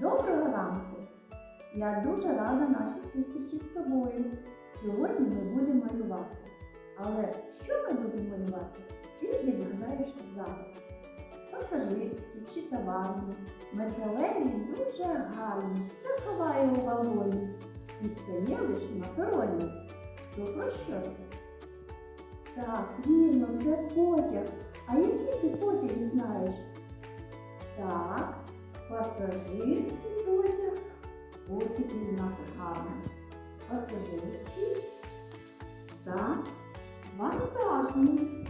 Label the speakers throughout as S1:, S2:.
S1: Доброго ранку! Я дуже рада нашій зустрічі з тобою. Сьогодні ми будемо малювати. Але що ми будемо малювати? Ти відгадаєш зараз. Пасажирські чи товарні, металеві дуже гарні, все ховає у вагоні. І стає лише на пероні. То про що це? Так, вірно, це потяг. А які ти потяги знаєш? Так, пасажирський потяг. Ось який у нас гарний. Пасажирський та вантажний.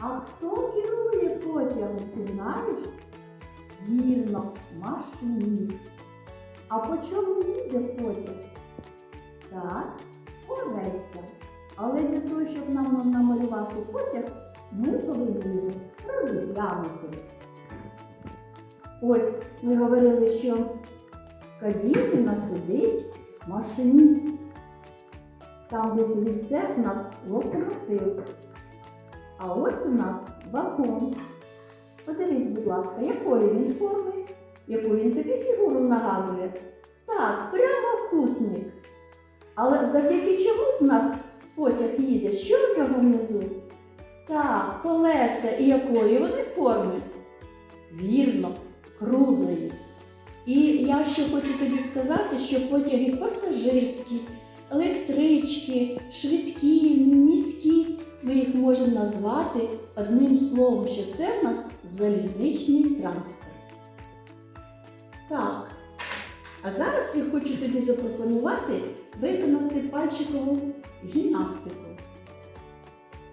S1: А хто керує потягом, ти знаєш? Вірно, машиніст. А по чому їде потяг? Так, по. Але для того, щоб нам намалювати потяг, ми повинні розглянути. Ось ми говорили, що у нас сидить машиніст. Там, де сидить це, у нас локомотив. А ось у нас вагон. Подивись, будь ласка, якої він форми, яку він тобі фігуру нагадує. Так, прямокутник. Але завдяки чому в нас потяг їде? Що в нього внизу? Так, колеса і якої вони форми? Вірно, круглої. І я ще хочу тобі сказати, що потяги пасажирські, електрички, швидкі, міські, ми їх можемо назвати одним словом, що це в нас залізничний транспорт. Так, а зараз я хочу тобі запропонувати виконати пальчикову гімнастику.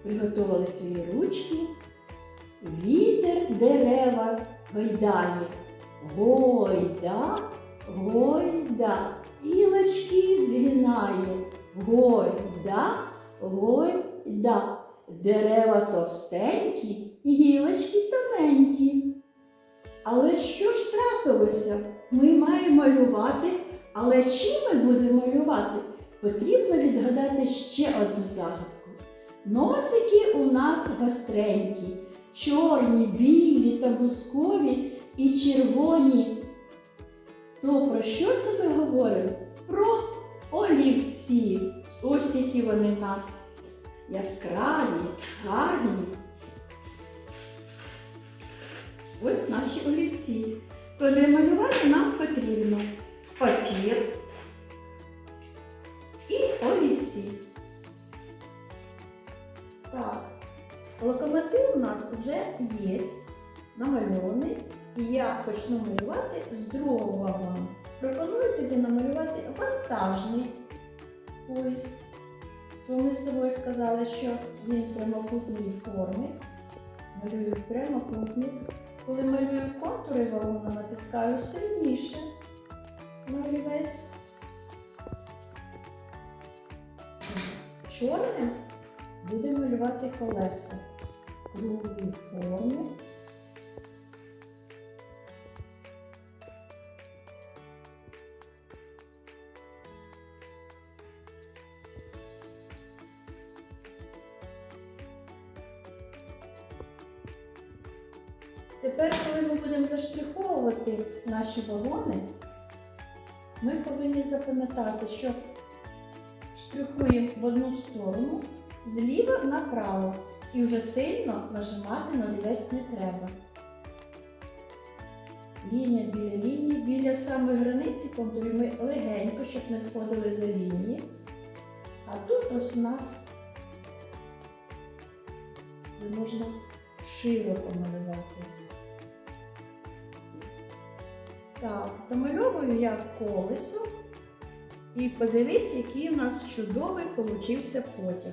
S1: Приготували свої ручки. Вітер дерева гойдає. Гойда, гойда, гілочки згинає. Гойда, гойда. Дерева товстенькі, гілочки тоненькі. Але що ж трапилося? Ми маємо малювати, але чим ми будемо малювати? Потрібно відгадати ще одну загадку. Носики у нас гостренькі, чорні, білі та бускові і червоні. То про що це ми говоримо? Про олівці. Ось які вони в нас яскраві, гарні. Ось наші олівці. То для малювання нам потрібно папір і олівці.
S2: Так, локомотив у нас вже є намальований. І я почну малювати з другого вагону. Пропоную тобі намалювати вантажний поїзд. То ми з тобою сказали, що він прямокутної форми. Малюю прямокутник. Коли малюю контури вагона, натискаю сильніше на олівець. Чорним Будемо малювати колеса круглої форми. Тепер, коли ми будемо заштриховувати наші вагони, ми повинні запам'ятати, що штрихуємо в одну сторону, зліва направо. І вже сильно нажимати на олівець не треба. Лінія біля лінії, біля самої границі контурів ми легенько, щоб не входили за лінії. А тут ось у нас можна широко малювати. Так, домальовую я колесо. І подивись, який у нас чудовий получився потяг.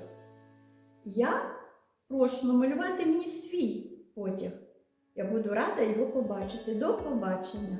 S2: Я прошу намалювати мені свій потяг. Я буду рада його побачити. До побачення!